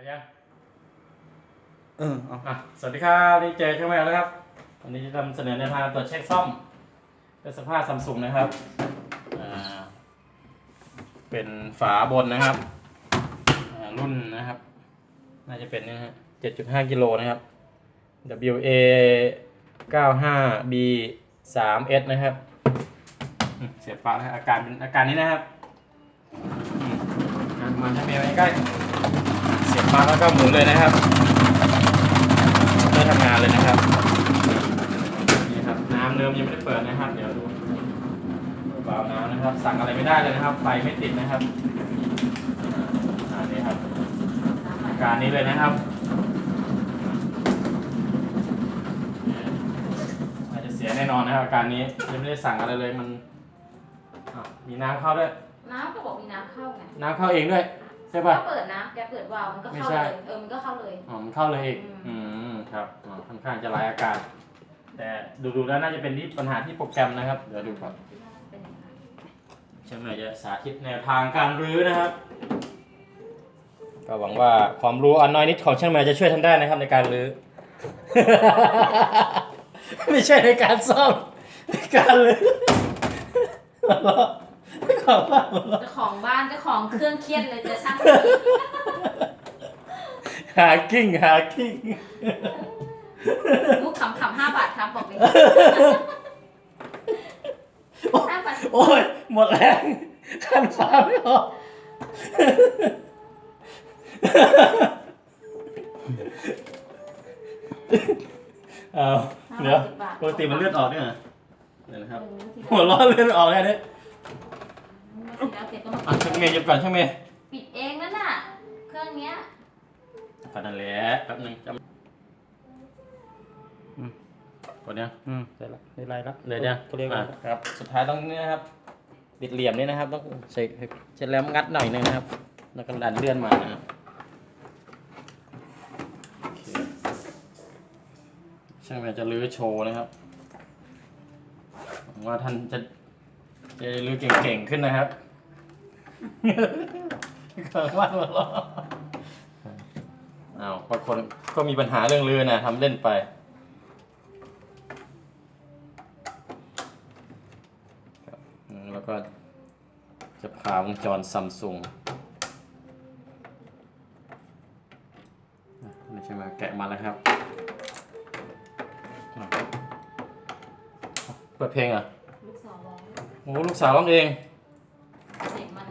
อายังเออเอาอะสวัสดีครับนี่เจอช่างแมวแล้วครับวันนี้จะนำเสนอแนวทางตรวจเช็คซ่อมเป็นสภาพซัมซุงนะครับอ่าเป็นฝาบนนะครับอ่ารุ่นนะครับ น่าจะเป็นนี่นะฮะ7.5กิโลนะครับ WA 95B 3S นะครับอืมเสียบปลั๊กนะครับอาการเป็นอาการนี้นะครับอืมอะมาช่างแมวใกล้ๆ เสียบปลั๊กแล้วก็หมุนเลยนะครับเริ่มทำงานเลยนะครับนี่ครับน้ำเดิมยังไม่ได้เปิดนะครับ เดี๋ยวดูเบาน้ำนะครับ สั่งอะไรไม่ได้เลยนะครับไฟไม่ติดนะครับอ่าอันนี้ครับอาการนี้เลยนะครับอาจจะเสียแน่นอนนะครับอาการนี้ยังไม่ได้สั่งอะไรเลยมันอะมีน้ำเข้าด้วย น้ำก็บอกมีน้ำเข้าไงน้ำเข้าเองด้วย ใช่ป่ะ ถ้าเปิดนะแกเปิดวาล์วมันก็เข้าไม่ใช่ เลยเออมันก็เข้าเลย อ๋อมันเข้าเลยอีก อือืมมครับอ๋อค่อนข้างจะหลายอาการ แต่ดูๆแล้วน่าจะเป็นที่ปัญหาที่โปรแกรมนะครับ เดี๋ยวดูก่อนเป็นยังไงช่างหน่อยจะสาธิตแนวทางการรื้อนะครับ ก็หวังว่าความรู้อันน้อยนิดของช่างแมวจะช่วยท่านได้นะครับในการรื้อ ไม่ใช่ในการซ่อมในการรื้อหัวเราะ ขอบคุณหัวเราะเจ้าของบ้านเจ้าของเครื่องเครียดเลยจะช่างหากิ้งหากิ้งลูกขำขำห้าบาทครับบอกเลยห้าบาทโอ้ยหมดแรงคันฟ้าไม่ออกเอาเดี๋ยวปกติมันเลือดออกเนี่ยเหรอเดี๋ยวนะครับ หัวเร้อนเลือดออกแค่นี้ แล้วเสร็จก็มาอะช่างเมย์หยุดก่อนช่างเมย์ปิดเองนั่นน่ะ เครื่องเนี้ยก่อนนั่นแหละแป๊บนึงจำอืมกดยังอืมเสร็จละได้ไรละเลยยังเขาเรียกว่าอะครับ สุดท้ายต้องนี่นะครับปิดเหลี่ยมนี่นะครับต้องใช้เสร็จแล้วงัดหน่อยนึงนะครับ แล้วก็ดันเลื่อนมานะครับโอเคช่างแมนจะลื้อโชว์นะครับหวังว่าท่านจะจะลื้อเก่งๆขึ้นนะครับ เกิดว่าหัวเราะอ้าวบางคนก็มีปัญหาเรื่องลื้อนะทำเล่นไป แล้วก็จะพาวงจรซัมซุงไม่ใช่มาแกะมาแล้วครับ เปิดเพลงอะ ลูกสาวร้องโอ้ลูกสาวร้องเอง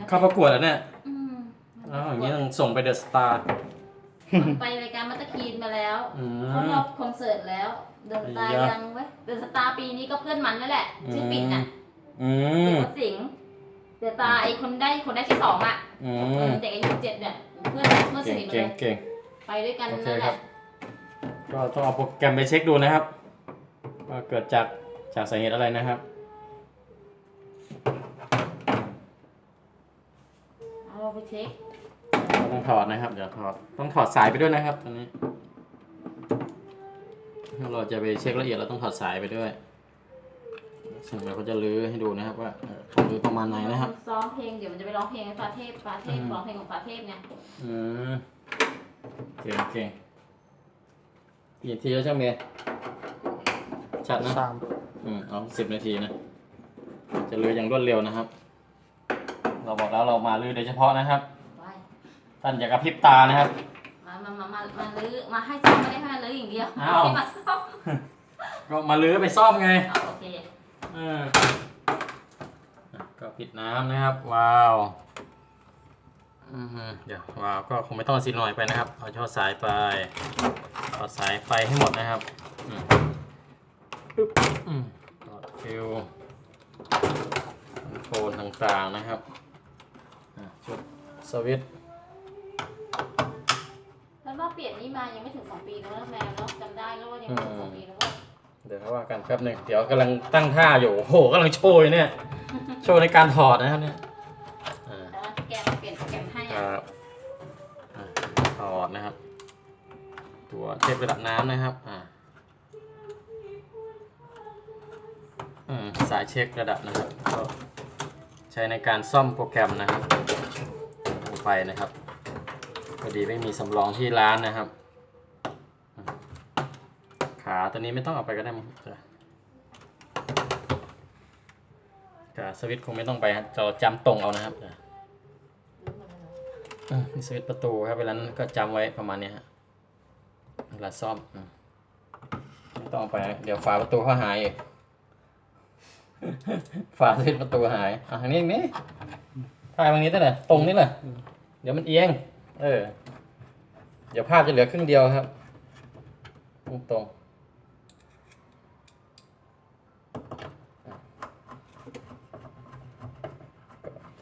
เด็กมันนะเข้าประกวดแล้วเนี่ยอืมอ้าวอย่างนี้ต้องส่งไปเดอะสตาร์มันไปรายการมัตตคีนมาแล้วอืเขามรอบคอนเสิร์ตแล้ว เดินสตาร์ไอ้ยะ ยังเว้ยเดินสตาร์ปีนี้ก็เพื่อนมันนั่นแหละ ชื่อปิ่นน่ะอืเด็มกวัดสิงห์เดินสตาร์ไอ้คนได้คนได้ที่สองอะอืเอมอเด็กอายุเจ็ดเนี่ยเพื่อนเพื่อนสเก่งนิทมาเก่เลงยเก่ง ไปด้วยกันโอเคนั่นแหครัละบ ก็ต้องเอาโปรแกรมไปเช็คดูนะครับว่าเกิดจากจากสาเหตุอะไรนะครับ เอา ไปเช็คเราต้องถอดนะครับ เดี๋ยวถอด ต้องถอดสายไปด้วยนะครับตอนนี้ ถ้าเราจะไปเช็คละเอียดเราต้องถอดสายไปด้วยซึ่งเราก็จะลื้อให้ดูนะครับว่าเอ่อต้องลื้อประมาณไหนนะครับ ซ้อมเพลงเดี๋ยวมันจะไปร้องเพลงให้ฟ้าเทพฟ้าเทพอืมร้องเพลงของฟ้าเทพไงอืมเก่งเก่งกี่นาทีแล้วช่างเมย์ชัดนะสามอืมเอาสิบนาทีนะ จะลื้ออย่างรวดเร็วนะครับ เราบอกแล้วเรามาลื้อโดยเฉพาะนะครับ ไปท่านอย่ากระพริบตานะครับ มามามามามาลื้อมาให้ซ้อมไม่ได้ให้มาลื้ออย่างเดียวอ้าว ให้มาซ้อมก็มาลื้อไปซ่อมไงเอาโอเคเอออะก็ปิดน้ำนะครับว้าวอือฮึเดี๋ยวว้าวก็คงไม่ต้องเอาซีหน่อยไปนะครับ เอาช่อสายไปต่อสายไฟให้หมดนะครับอืมปึ๊บอืมต่อฟิวคอนโทรลต่างๆนะครับ อะชุดสวิตช์แล้วว่าเปลี่ยนนี่มายังไม่ถึงสองปีแล้วนะแมวเนาะจำได้แล้วว่ายังไม่ถึงสองปีแล้วว่าเดี๋ยวเขาว่ากันแป๊บหนึ่งเดี๋ยวกำลังตั้งท่าอยู่โอ้โหกำลังโชว์อยู่เนี่ย โชว์ในการถอดนะครับเนี่ยอ่าแล้วแกมาเปลี่ยนโปรแกรมให้คอะรับอ่าถอดนะครับ ตัวเทประดับน้ำนะครับอ่าอืมสายเช็คระดับนะครับก็ใช้ในการซ่อมโปรแกรมนะครับลงไปนะครับพอดีไม่มีสำรองที่ร้านนะครับ ขาตัวนี้ไม่ต้องเอาไปก็ได้มั้งขาสวิตช์คงไม่ต้องไปครับจะจำตรงเอานะครับนี่สวิตช์ประตูครับเวลานั้นก็จำไว้ประมาณนี้ฮะเวลาซ่อมอืมไม่ต้องเอาไป เดี๋ยวฝาประตูเขาหายอีก ฝาสวิตช์ประตูหายอะทางนี้อย่างนี้ถ่ายตรงนี้ได้เลยตรงนี้เลยเดี๋ยวมันเอียง เออ เดี๋ยวภาพจะเหลือครึ่งเดียวครับ ตรงตรง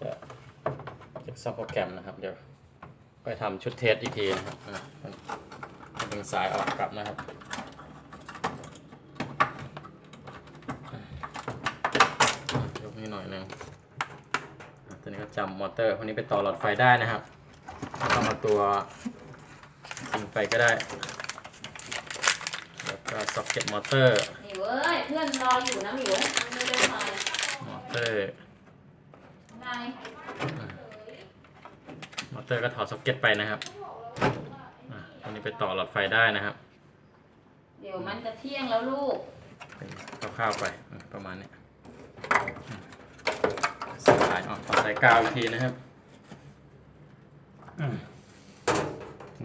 จะจะซ่อมโปรแกรมนะครับ เดี๋ยวไปทำชุดเทสอีกทีนะครับอะดึงสายออกกลับนะครับ ยกนี้ หน่อยหนึงอะตัวนี้ก็จำมอเตอร์พวกนี้ไปต่อหลอดไฟได้นะครับแล้วก็มาตัวยิงไปก็ได้ แล้วก็ซ็อกเก็ตมอเตอร์หมิวเอ้ยเพื่อนรออยู่นะหมิวไม่ได้มามอเตอร์นายมอเตอร์ก็ถอดซ็อกเก็ตไปนะครับอะตัวนี้ไปต่อหลอดไฟได้นะครับ เดี๋ยวมันจะเที่ยงแล้วลูกเป็นคร่าวๆไปอืมประมาณนี้อืมสายออกต่อ สายกาวอีกทีนะครับ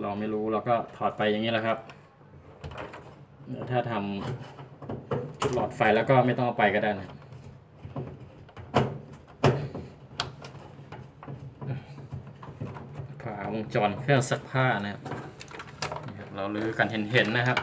เราไม่รู้เราก็ถอดไปอย่างนี้แหละครับ ถ้าทำชุดหลอดไฟแล้วก็ไม่ต้องเอาไปก็ได้นะผ่าวงจรเครื่องซักผ้านะครับนี่ครับเราลื้อกันเห็นๆนะครับ